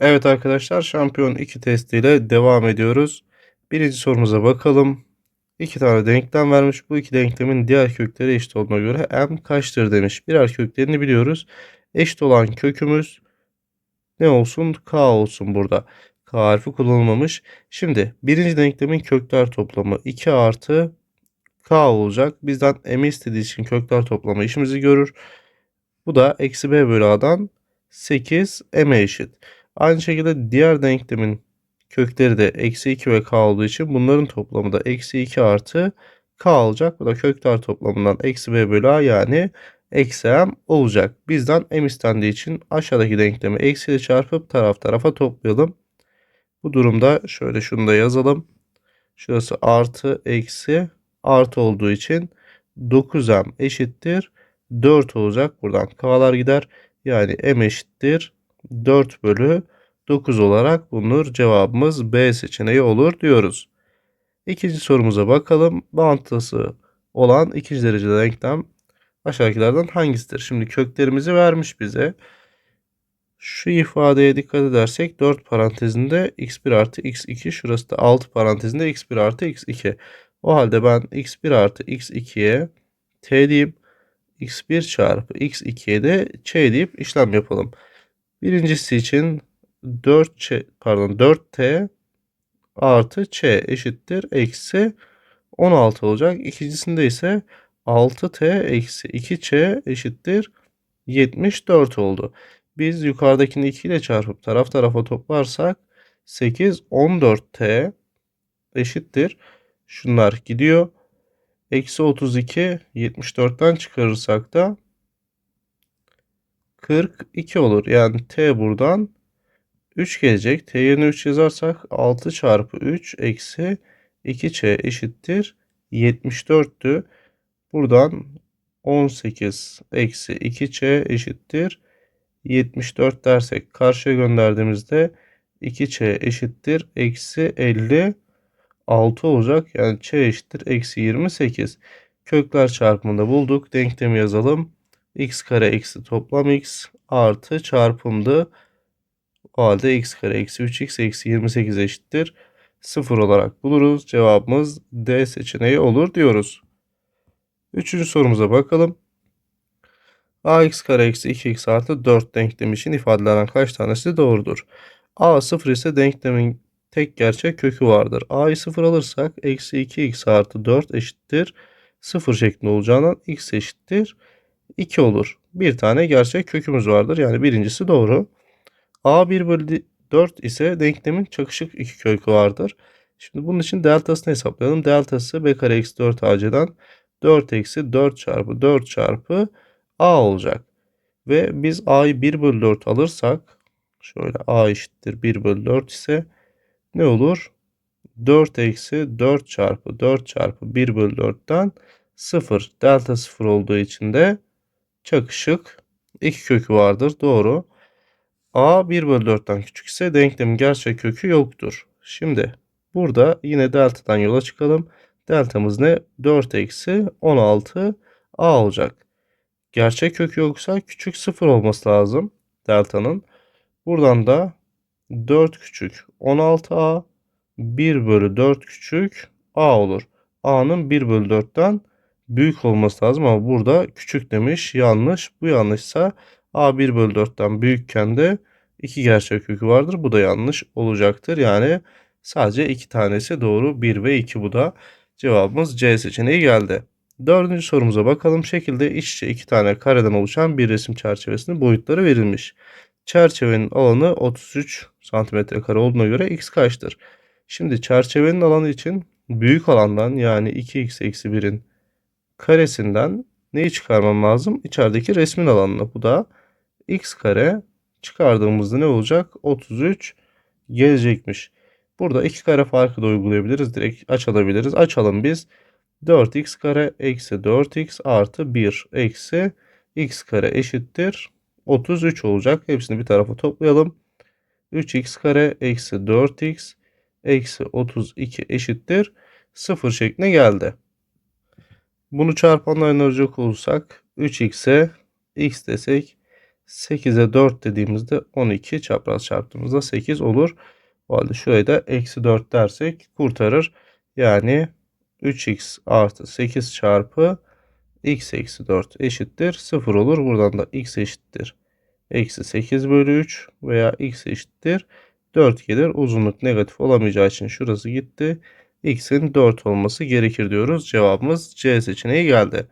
Evet arkadaşlar şampiyon 2 testiyle devam ediyoruz. Birinci sorumuza bakalım. İki tane denklem vermiş. Bu iki denklemin diğer kökleri eşit olduğuna göre m kaçtır demiş. Birer köklerini biliyoruz. Eşit olan kökümüz ne olsun? K olsun burada. K harfi kullanılmamış. Şimdi birinci denklemin kökler toplamı 2 artı K olacak. Bizden m istediği için kökler toplamı işimizi görür. Bu da eksi b bölü a'dan 8 m'e eşit. Aynı şekilde diğer denklemin kökleri de eksi 2 ve k olduğu için bunların toplamı da eksi 2 artı k olacak. Bu da kökler toplamından eksi b bölü a yani eksi m olacak. Bizden m istendiği için aşağıdaki denklemi eksi ile çarpıp taraf tarafa toplayalım. Bu durumda şöyle şunu da yazalım. Şurası artı eksi artı olduğu için 9m eşittir 4 olacak. Buradan k'lar gider. Yani m eşittir 4 bölü 9 olarak bulunur. Cevabımız B seçeneği olur diyoruz. İkinci sorumuza bakalım. Bağıntısı olan ikinci derecede denklem aşağıdakilerden hangisidir? Şimdi köklerimizi vermiş bize. Şu ifadeye dikkat edersek 4 parantezinde x1 artı x2 şurası da 6 parantezinde x1 artı x2. O halde ben x1 artı x2'ye t diyeyim. x1 çarpı x2'ye de ç deyip işlem yapalım. Birincisi için 4 ç pardon 4t artı ç eşittir eksi 16 olacak. İkincisinde ise 6t eksi 2ç eşittir 74 oldu. Biz yukarıdakini 2 ile çarpıp taraf tarafa toplarsak 8 14t eşittir. Şunlar gidiyor. Eksi 32 74'ten çıkarırsak da 42 olur. Yani t buradan 3 gelecek. t yerine 3 yazarsak 6 çarpı 3 eksi 2ç eşittir 74'tü. Buradan 18 eksi 2ç eşittir 74 dersek karşıya gönderdiğimizde 2ç eşittir eksi 56 olacak. Yani ç eşittir eksi 28. Kökler çarpımında bulduk. Denklemi yazalım. X kare eksi toplam x artı çarpımdı. O halde x kare eksi 3x eksi 28 eşittir. 0 olarak buluruz. Cevabımız D seçeneği olur diyoruz. Üçüncü sorumuza bakalım. ax kare eksi 2x artı 4 denklemi için ifadelenen kaç tanesi doğrudur? a 0 ise denklemin tek gerçek kökü vardır. a'yı 0 alırsak eksi 2x artı 4 eşittir. 0 şeklinde olacağından x eşittir 2 olur. Bir tane gerçek kökümüz vardır. Yani birincisi doğru. A 1 bölü 4 ise denklemin çakışık iki kökü vardır. Şimdi bunun için deltasını hesaplayalım. Deltası b kare eksi 4 ac'den 4 eksi 4 çarpı 4 çarpı a olacak. Ve biz a'yı 1 bölü 4 alırsak şöyle a eşittir 1 bölü 4 ise ne olur? 4 eksi 4 çarpı 4 çarpı 1 bölü 4'ten 0. Delta 0 olduğu için de çakışık iki kökü vardır. Doğru. A 1 bölü 4'ten küçük ise denklemin gerçek kökü yoktur. Şimdi burada yine delta'dan yola çıkalım. Deltamız ne? 4 eksi 16 A olacak. Gerçek kökü yoksa küçük 0 olması lazım delta'nın. Buradan da 4 küçük 16A 1 bölü 4 küçük A olur. A'nın 1 bölü 4'ten büyük olması lazım ama burada küçük demiş. Yanlış. Bu yanlışsa A 1 bölü 4'ten büyükken de 2 gerçek kökü vardır. Bu da yanlış olacaktır. Yani sadece 2 tanesi doğru. 1 ve 2 bu da. Cevabımız C seçeneği geldi. Dördüncü sorumuza bakalım. Şekilde iç içe iki tane kareden oluşan bir resim çerçevesinin boyutları verilmiş. Çerçevenin alanı 33 cm kare olduğuna göre x kaçtır? Şimdi çerçevenin alanı için büyük alandan yani 2x eksi 1'in karesinden neyi çıkarmam lazım? İçerideki resmin alanını. Bu da x kare çıkardığımızda ne olacak? 33 gelecekmiş. Burada iki kare farkı da uygulayabiliriz. Direkt açılabiliriz. Açalım biz. 4x kare eksi 4x artı 1 eksi x kare eşittir. 33 olacak. Hepsini bir tarafa toplayalım. 3x kare eksi 4x eksi 32 eşittir. 0 şekline geldi. Bunu çarpanlarına ayıracak olursak 3x'e x desek 8'e 4 dediğimizde 12 çapraz çarptığımızda 8 olur. O halde şurayı da eksi 4 dersek kurtarır. Yani 3x artı 8 çarpı x eksi 4 eşittir 0 olur. Buradan da x eşittir. Eksi 8 bölü 3 veya x eşittir 4 gelir. Uzunluk negatif olamayacağı için şurası gitti. X'in 4 olması gerekir diyoruz. Cevabımız C seçeneği geldi.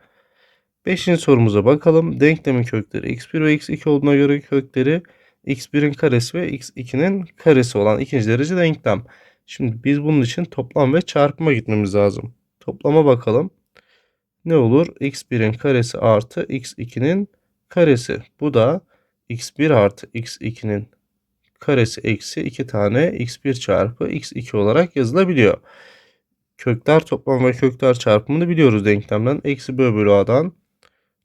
Beşinci sorumuza bakalım. Denklemin kökleri x1 ve x2 olduğuna göre kökleri x1'in karesi ve x2'nin karesi olan ikinci derece denklem. Şimdi biz bunun için toplam ve çarpıma gitmemiz lazım. Toplama bakalım. Ne olur? x1'in karesi artı x2'nin karesi. Bu da x1 artı x2'nin karesi eksi 2 tane x1 çarpı x2 olarak yazılabiliyor. Kökler toplamı ve kökler çarpımını biliyoruz denklemden. Eksi b bölü a'dan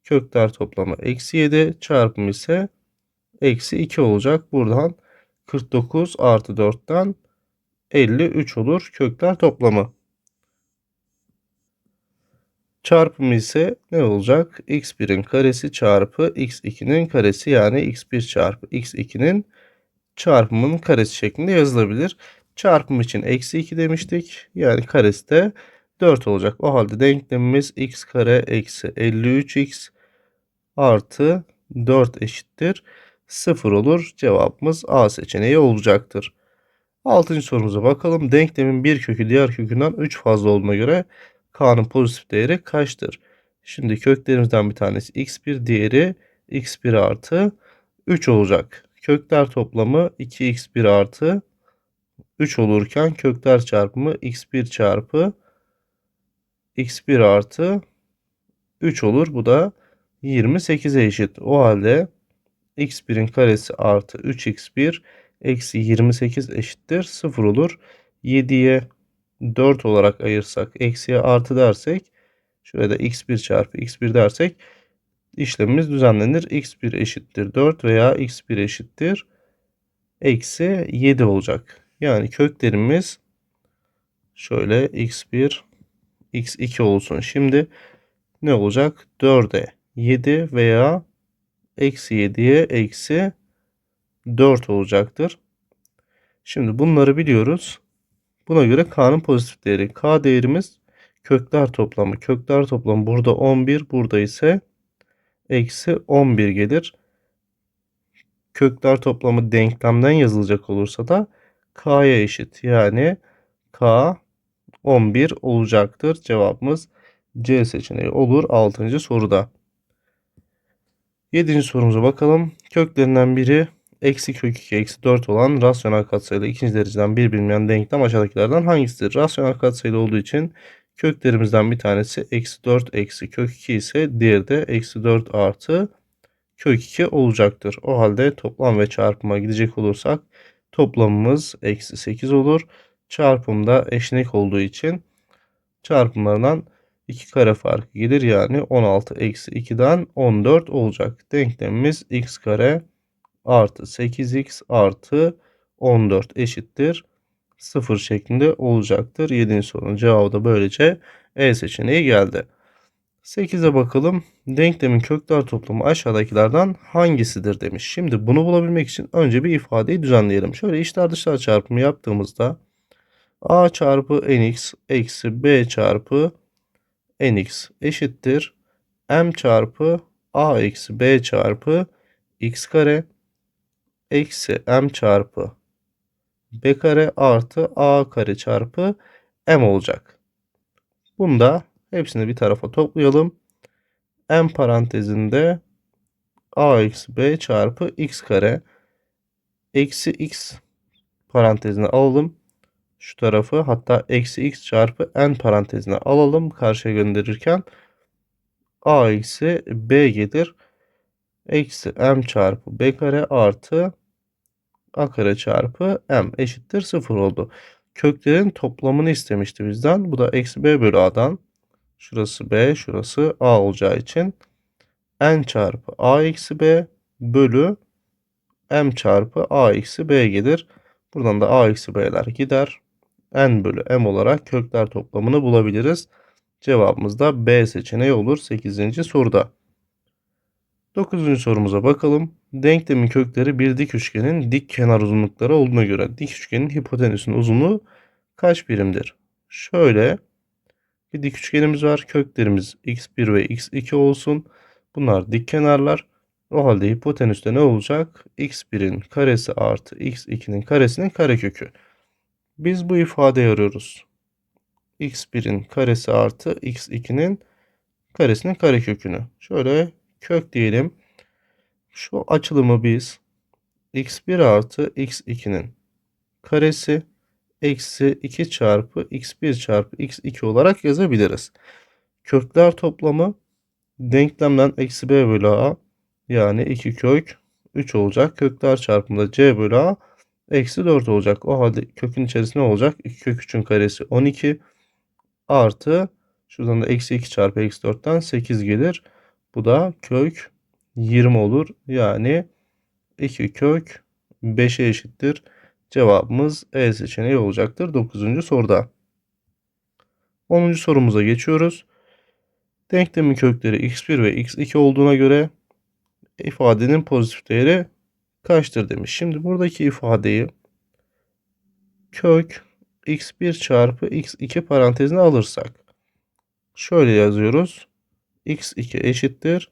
kökler toplamı eksi 7 çarpımı ise eksi 2 olacak. Buradan 49 artı 4'ten 53 olur kökler toplamı. Çarpımı ise ne olacak? x1'in karesi çarpı x2'nin karesi yani x1 çarpı x2'nin çarpımının karesi şeklinde yazılabilir. Çarpım için eksi 2 demiştik. Yani karesi de 4 olacak. O halde denklemimiz x kare eksi 53x artı 4 eşittir 0 olur. Cevabımız A seçeneği olacaktır. Altıncı sorumuza bakalım. Denklemin bir kökü diğer kökünden 3 fazla olduğuna göre k'nın pozitif değeri kaçtır? Şimdi köklerimizden bir tanesi x1 diğeri x1 artı 3 olacak. Kökler toplamı 2x1 artı 3 olurken kökler çarpımı x1 çarpı x1 artı 3 olur. Bu da 28'e eşit. O halde x1'in karesi artı 3x1 eksi 28 eşittir 0 olur. 7'ye 4 olarak ayırsak eksiye artı dersek şurada x1 çarpı x1 dersek işlemimiz düzenlenir. x1 eşittir 4 veya x1 eşittir eksi 7 olacak. Yani köklerimiz şöyle x1 x2 olsun. Şimdi ne olacak? 4'e 7 veya eksi 7'ye eksi 4 olacaktır. Şimdi bunları biliyoruz. Buna göre k'nın pozitif değeri. k değerimiz kökler toplamı. Kökler toplamı burada 11. Burada ise eksi 11 gelir. Kökler toplamı denklemden yazılacak olursa da k'ya eşit. Yani k 11 olacaktır. Cevabımız C seçeneği olur 6. soruda. 7. sorumuza bakalım. Köklerinden biri eksi kök 2 eksi 4 olan rasyonel katsayılı ikinci dereceden bir bilinmeyen denklem aşağıdakilerden hangisidir? Rasyonel katsayılı olduğu için köklerimizden bir tanesi eksi 4 eksi kök 2 ise diğeri de eksi 4 artı kök 2 olacaktır. O halde toplam ve çarpıma gidecek olursak toplamımız eksi 8 olur. Çarpımda eşlik olduğu için çarpımlarından 2 kare farkı gelir. Yani 16 eksi 2'den 14 olacak. Denklemimiz x kare artı 8x artı 14 eşittir 0 şeklinde olacaktır. 7. sorunun cevabı da böylece E seçeneği geldi. 8'e bakalım. Denklemin kökler toplamı aşağıdakilerden hangisidir demiş. Şimdi bunu bulabilmek için önce bir ifadeyi düzenleyelim. Şöyle içler dışlar çarpımı yaptığımızda a çarpı nx eksi b çarpı nx eşittir m çarpı a eksi b çarpı x kare eksi m çarpı b kare artı a kare çarpı m olacak. Bunda hepsini bir tarafa toplayalım. m parantezinde a eksi b çarpı x kare eksi x parantezine alalım. Şu tarafı hatta eksi x çarpı n parantezine alalım karşıya gönderirken a eksi b gelir. Eksi m çarpı b kare artı a kare çarpı m eşittir 0 oldu. Köklerin toplamını istemişti bizden. Bu da eksi b bölü a'dan. Şurası b, şurası a olacağı için n çarpı a eksi b bölü m çarpı a eksi b gelir. Buradan da a eksi b'ler gider. n bölü m olarak kökler toplamını bulabiliriz. Cevabımız da B seçeneği olur 8. soruda. Dokuzuncu sorumuza bakalım. Denklemin kökleri bir dik üçgenin dik kenar uzunlukları olduğuna göre dik üçgenin hipotenüsünün uzunluğu kaç birimdir? Şöyle bir dik üçgenimiz var. Köklerimiz x1 ve x2 olsun. Bunlar dik kenarlar. O halde hipotenüste ne olacak? x1'in karesi artı x2'nin karesinin karekökü. Biz bu ifadeyi arıyoruz. x1'in karesi artı x2'nin karesinin karekökünü. Şöyle kök diyelim. Şu açılımı biz x1 artı x2'nin karesi eksi 2 çarpı x1 çarpı x2 olarak yazabiliriz. Kökler toplamı denklemden eksi b bölü a yani 2 kök 3 olacak. Kökler çarpımında c bölü a eksi 4 olacak. O halde kökün içerisinde olacak? 2 kök 3'ün karesi 12 artı şuradan da eksi 2 çarpı eksi 4'ten 8 gelir. Bu da kök 20 olur. Yani 2 kök 5'e eşittir. Cevabımız E seçeneği olacaktır 9. soruda. 10. sorumuza geçiyoruz. Denklemin kökleri x1 ve x2 olduğuna göre ifadenin pozitif değeri kaçtır demiş. Şimdi buradaki ifadeyi kök x1 çarpı x2 parantezine alırsak şöyle yazıyoruz. x2 eşittir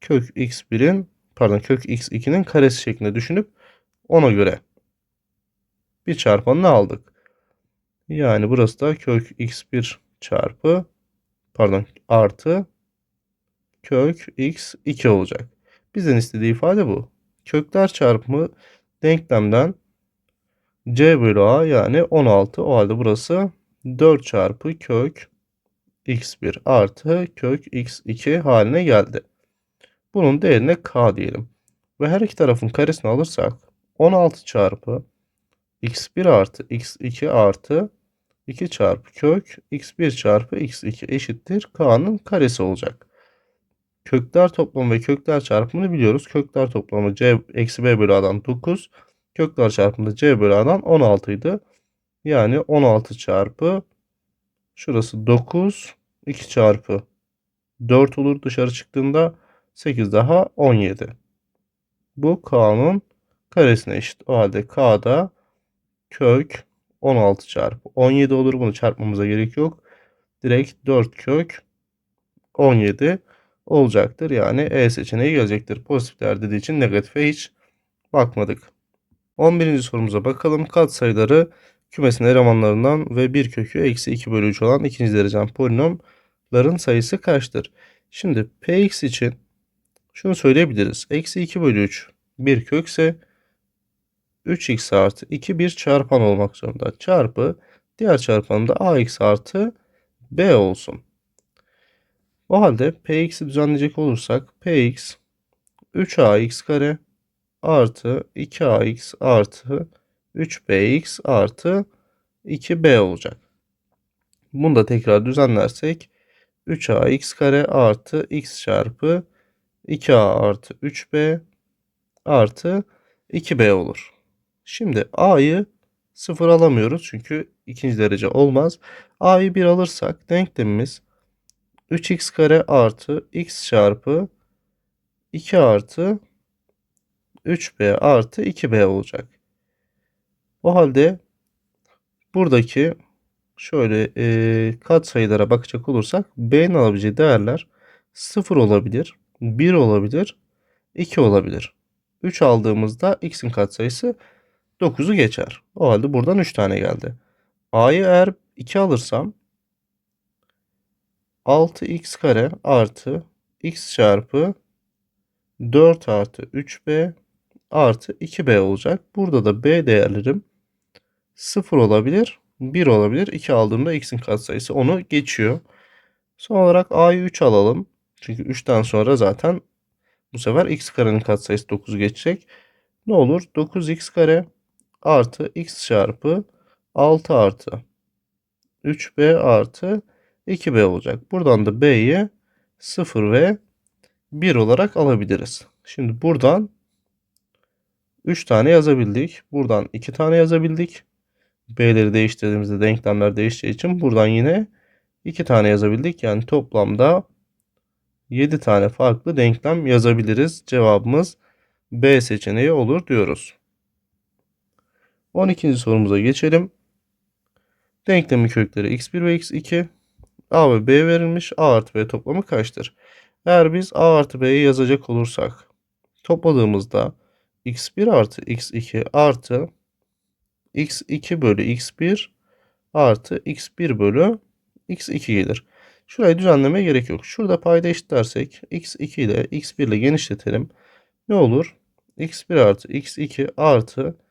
kök x1'in pardon kök x2'nin karesi şeklinde düşünüp ona göre bir çarpanını aldık. Yani burası da kök x1 çarpı pardon artı kök x2 olacak. Bizden istediği ifade bu. Kökler çarpımı denklemden c bölü a yani 16. O halde burası 4 çarpı kök x1 artı kök x2 haline geldi. Bunun değerine k diyelim. Ve her iki tarafın karesini alırsak 16 çarpı x1 artı x2 artı 2 çarpı kök x1 çarpı x2 eşittir k'nın karesi olacak. Kökler toplamı ve kökler çarpımını biliyoruz. Kökler toplamı c eksi b bölü a'dan 9. Kökler çarpımı c bölü a'dan 16 idi. Yani 16 çarpı şurası 9 2 çarpı 4 olur dışarı çıktığında 8 daha 17. Bu k'nın karesine eşit. O halde k da kök 16 çarpı 17 olur. Bunu çarpmamıza gerek yok. Direkt 4 kök 17 olacaktır. Yani E seçeneği gelecektir. Pozitifler dediği için negatife hiç bakmadık. 11. sorumuza bakalım. Katsayıları kümesin elemanlarından ve bir kökü eksi 2 bölü 3 olan ikinci derecen polinomların sayısı kaçtır? Şimdi Px için şunu söyleyebiliriz. Eksi 2 bölü 3 bir kökse 3x artı 2 bir çarpan olmak zorunda. Çarpı diğer çarpanında ax artı b olsun. O halde px'i düzenleyecek olursak px 3ax kare artı 2ax artı 3bx artı 2b olacak. Bunu da tekrar düzenlersek 3ax kare artı x çarpı 2a artı 3b artı 2b olur. Şimdi a'yı 0 alamıyoruz çünkü ikinci derece olmaz. a'yı 1 alırsak denklemimiz 3x kare artı x çarpı 2 artı 3b artı 2b olacak. O halde buradaki şöyle e, kat sayılara bakacak olursak b'nin alabileceği değerler 0 olabilir, 1 olabilir, 2 olabilir. 3 aldığımızda x'in katsayısı 9'u geçer. O halde buradan 3 tane geldi. a'yı eğer 2 alırsam 6x kare artı x çarpı 4 artı 3b artı 2b olacak. Burada da b değerlerim 0 olabilir, 1 olabilir. 2 aldığımda x'in katsayısı onu geçiyor. Son olarak a'yı 3 alalım. Çünkü 3'ten sonra zaten bu sefer x karenin katsayısı 9 geçecek. Ne olur? 9x kare artı x çarpı 6 artı 3b artı 2b olacak. Buradan da b'yi 0 ve 1 olarak alabiliriz. Şimdi buradan 3 tane yazabildik. Buradan 2 tane yazabildik. B'leri değiştirdiğimizde denklemler değişeceği için buradan yine 2 tane yazabildik. Yani toplamda 7 tane farklı denklem yazabiliriz. Cevabımız B seçeneği olur diyoruz. 12. sorumuza geçelim. Denklemin kökleri x1 ve x2 a ve b verilmiş. a artı b toplamı kaçtır? Eğer biz a artı b'yi yazacak olursak topladığımızda x1 artı x2 artı x2 bölü x1 artı x1 bölü x2 gelir. Şurayı düzenlemeye gerek yok. Şurada payda eşitlersek x2 ile x1 ile genişletelim. Ne olur? x1 artı x2 artı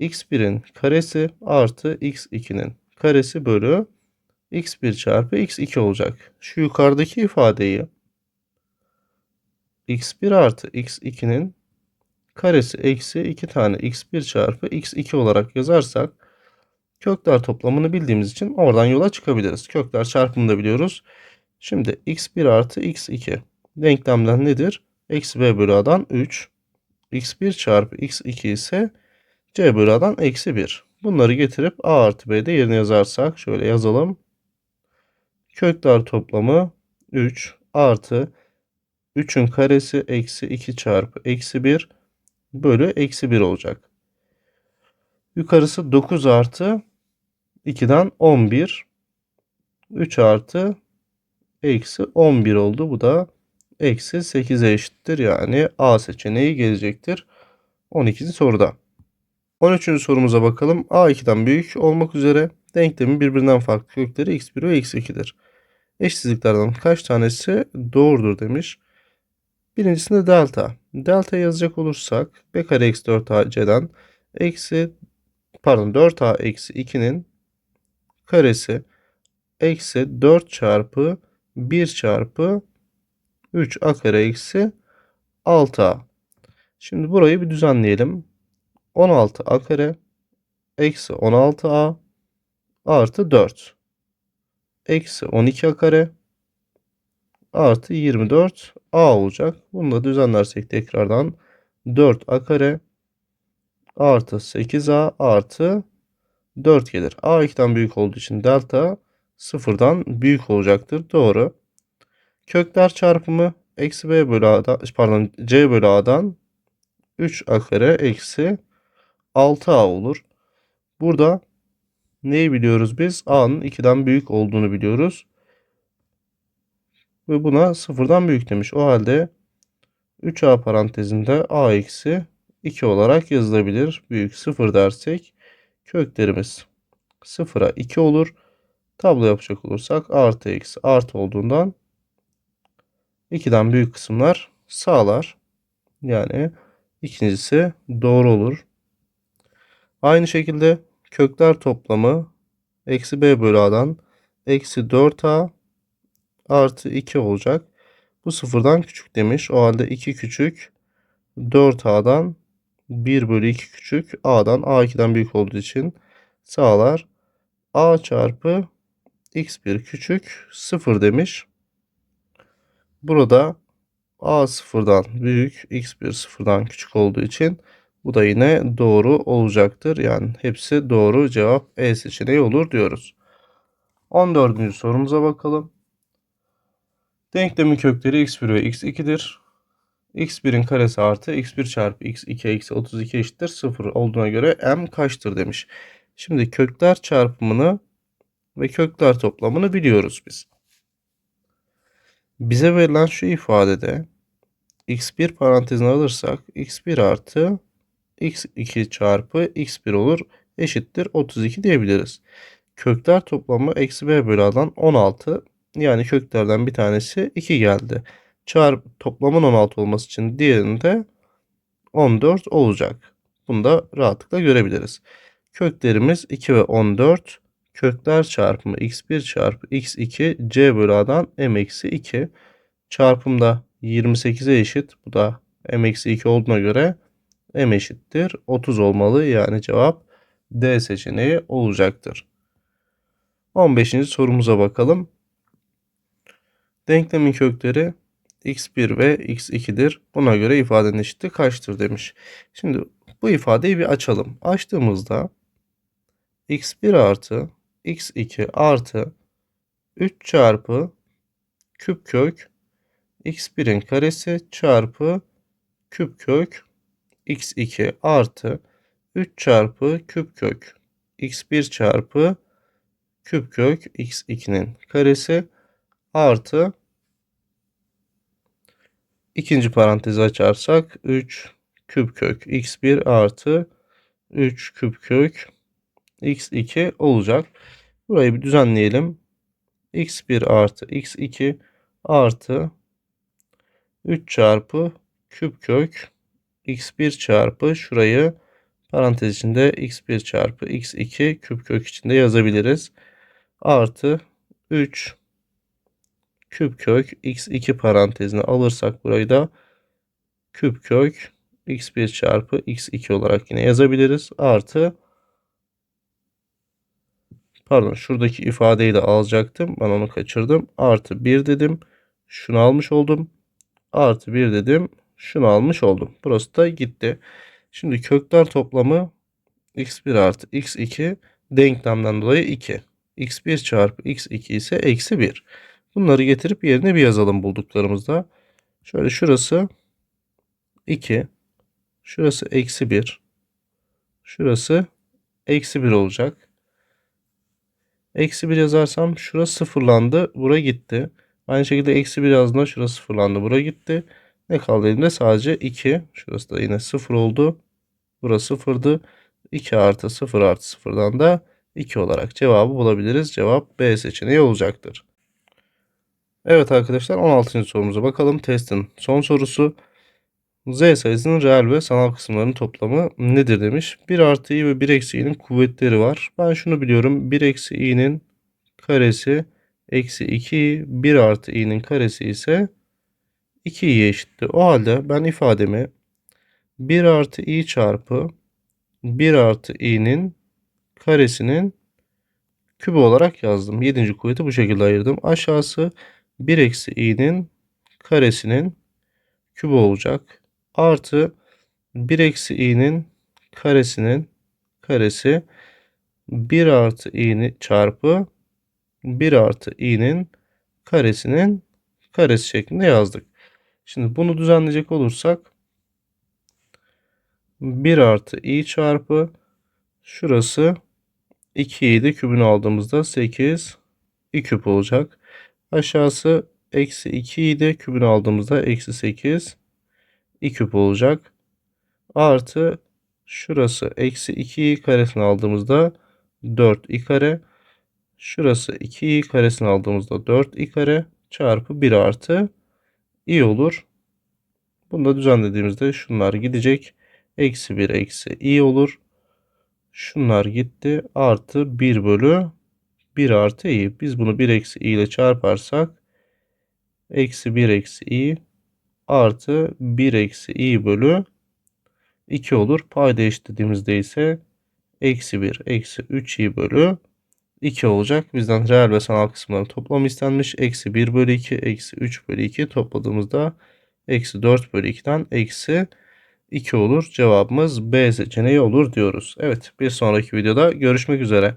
x1'in karesi artı x2'nin karesi bölü x1 çarpı x2 olacak. Şu yukarıdaki ifadeyi x1 artı x2'nin karesi eksi 2 tane x1 çarpı x2 olarak yazarsak kökler toplamını bildiğimiz için oradan yola çıkabiliriz. Kökler çarpımını da biliyoruz. Şimdi x1 artı x2 denklemden nedir? Eksi b bölü a'dan 3. x1 çarpı x2 ise c bölü a'dan eksi 1. Bunları getirip a artı b'de yerine yazarsak şöyle yazalım. Kökler toplamı 3 artı 3'ün karesi eksi 2 çarpı eksi 1 bölü eksi 1 olacak. Yukarısı 9 artı 2'den 11. 3 artı eksi 11 oldu. Bu da eksi 8'e eşittir. Yani A seçeneği gelecektir. 12. soruda. 13. sorumuza bakalım. A2'den büyük olmak üzere denklemin birbirinden farklı kökleri x1 ve x2'dir. Eşsizliklerden kaç tanesi doğrudur demiş. Birincisinde delta. Delta yazacak olursak b kare eksi 4ac'den eksi pardon 4a eksi 2'nin karesi eksi 4 çarpı 1 çarpı 3a kare eksi 6a. Şimdi burayı bir düzenleyelim. 16a kare eksi 16a artı 4 eksi 12a kare artı 24 a olacak. Bunu da düzenlersek tekrardan 4a kare artı 8a artı 4 gelir. a 2'den büyük olduğu için delta sıfırdan büyük olacaktır. Doğru. Kökler çarpımı eksi b bölü a'dan pardon c bölü a'dan 3a kare eksi 6a olur. Burada neyi biliyoruz biz? a'nın 2'den büyük olduğunu biliyoruz. Ve buna sıfırdan büyük demiş. O halde 3a parantezinde a eksi 2 olarak yazılabilir. Büyük 0 dersek köklerimiz 0'a 2 olur. Tablo yapacak olursak artı eksi artı olduğundan 2'den büyük kısımlar sağlar. Yani ikincisi doğru olur. Aynı şekilde kökler toplamı eksi b bölü a'dan eksi 4a artı 2 olacak. Bu sıfırdan küçük demiş. O halde 2 küçük 4a'dan 1 bölü 2 küçük a'dan a2'den büyük olduğu için sağlar. a çarpı x1 küçük 0 demiş. Burada a sıfırdan büyük x1 sıfırdan küçük olduğu için bu da yine doğru olacaktır. Yani hepsi doğru cevap E seçeneği olur diyoruz. 14. sorumuza bakalım. Denklemin kökleri x1 ve x2'dir. x1'in karesi artı x1 çarpı x2 eksi 32 eşittir 0 olduğuna göre m kaçtır demiş. Şimdi kökler çarpımını ve kökler toplamını biliyoruz biz. Bize verilen şu ifadede x1 parantezine alırsak x1 artı x2 çarpı x1 olur eşittir 32 diyebiliriz. Kökler toplamı eksi b bölü a'dan 16 yani köklerden bir tanesi 2 geldi. Çarp toplamın 16 olması için diğerinde 14 olacak. Bunu da rahatlıkla görebiliriz. Köklerimiz 2 ve 14. Kökler çarpımı x1 çarpı x2 c bölü a'dan m eksi 2. Çarpımda 28'e eşit. Bu da m eksi 2 olduğuna göre m eşittir 30 olmalı. Yani cevap D seçeneği olacaktır. 15. sorumuza bakalım. Denklemin kökleri x1 ve x2'dir. Buna göre ifadenin eşitliği kaçtır demiş. Şimdi bu ifadeyi bir açalım. Açtığımızda x1 artı x2 artı 3 çarpı küp kök x1'in karesi çarpı küp kök x2 artı 3 çarpı küp kök x1 çarpı küp kök x2'nin karesi artı ikinci parantezi açarsak 3 küp kök x1 artı 3 küp kök x2 olacak. Burayı bir düzenleyelim. x1 artı x2 artı 3 çarpı küp kök x1 çarpı şurayı parantez içinde x1 çarpı x2 küp kök içinde yazabiliriz. Artı 3 küp kök x2 parantezine alırsak burayı da küp kök x1 çarpı x2 olarak yine yazabiliriz. Artı pardon şuradaki ifadeyi de alacaktım. Ben onu kaçırdım. Artı 1 dedim. Şunu almış oldum. Artı 1 dedim. Şunu almış oldum. Burası da gitti. Şimdi kökler toplamı x1 artı x2 denklemden dolayı 2. x1 çarpı x2 ise eksi 1. Bunları getirip yerine bir yazalım bulduklarımızda. Şöyle şurası 2. Şurası eksi 1. Şurası eksi 1 olacak. Eksi 1 yazarsam şurası sıfırlandı. Bura gitti. Aynı şekilde eksi 1 yazdığımda şurası sıfırlandı. Bura gitti. Ne kaldı elimde? Sadece 2. Şurası da yine 0 oldu. Burası 0'dı. 2 artı 0 artı 0'dan da 2 olarak cevabı bulabiliriz. Cevap B seçeneği olacaktır. Evet arkadaşlar 16. sorumuza bakalım. Testin son sorusu. Z sayısının reel ve sanal kısımlarının toplamı nedir demiş. 1 artı i ve 1 eksi i'nin kuvvetleri var. Ben şunu biliyorum. 1 eksi i'nin karesi eksi 2 1 artı i'nin karesi ise 2i'ye eşittir. O halde ben ifademi 1 artı i çarpı 1 artı i'nin karesinin kübü olarak yazdım. 7. kuvveti bu şekilde ayırdım. Aşağısı 1 eksi i'nin karesinin kübü olacak. Artı 1 eksi i'nin karesinin karesi 1 artı i'ni çarpı 1 artı i'nin karesinin karesi şeklinde yazdık. Şimdi bunu düzenleyecek olursak 1 artı i çarpı şurası 2'yi de kübünü aldığımızda 8 i küp olacak. Aşağısı eksi 2'yi de kübünü aldığımızda eksi 8 i küp olacak. Artı şurası eksi 2i karesini aldığımızda 4 i kare. Şurası 2i karesini aldığımızda 4 i kare çarpı 1 artı i olur. Bunu da düzenlediğimizde şunlar gidecek. Eksi 1 eksi i olur. Şunlar gitti. Artı 1 bölü 1 artı i. Biz bunu 1 eksi i ile çarparsak eksi 1 eksi i artı 1 eksi i bölü 2 olur. Payda eşitlediğimizde ise eksi 1 eksi 3 i bölü 2 olacak. Bizden reel ve sanal kısımların toplamı istenmiş. Eksi 1 bölü 2 eksi 3 bölü 2 topladığımızda eksi 4 bölü 2'den eksi 2 olur. Cevabımız B seçeneği olur diyoruz. Evet bir sonraki videoda görüşmek üzere.